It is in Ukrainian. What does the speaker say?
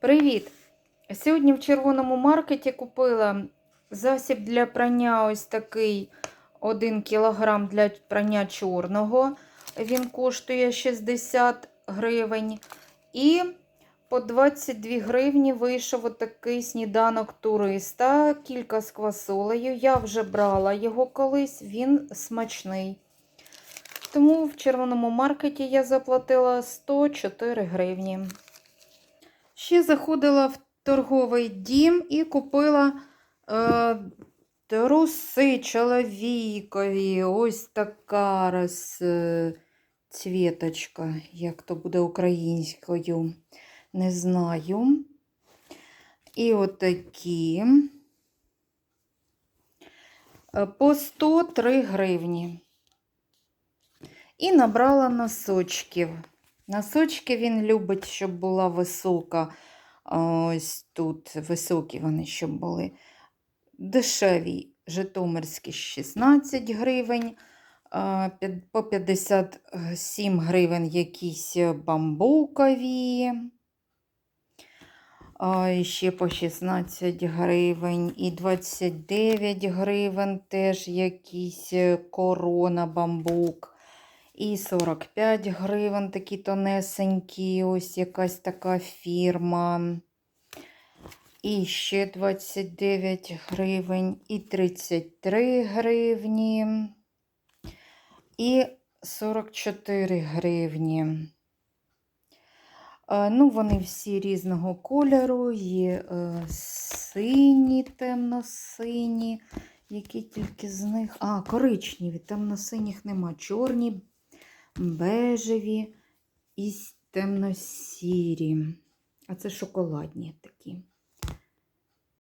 Привіт! Сьогодні в червоному маркеті купила засіб для прання ось такий 1 кг для прання чорного. Він коштує 60 гривень. І по 22 гривні вийшов отакий сніданок туриста, кілька з квасолею. Я вже брала його колись, він смачний. Тому в червоному маркеті я заплатила 104 гривні. Ще заходила в торговий дім і купила е, труси чоловікові. Ось така розцвіточка, як то буде українською, не знаю. І отакі. Е, По 103 гривні. І набрала носочків. Носочки він любить, щоб була висока. Ось тут високі вони щоб були. Дешеві Житомирські 16 гривень, по 57 гривень якісь бамбукові. Ще по 16 гривень і 29 гривень теж якісь е, корона бамбук. І 45 гривень такі тонесенькі, ось якась така фірма. І ще 29 гривень, і 33 гривні, і 44 гривні. Е, Ну, вони всі різного кольору, є е, сині, темно-сині, які тільки з них. А, коричневі, темно-синіх нема. Чорні, бежеві і темно-сірі. А це шоколадні такі.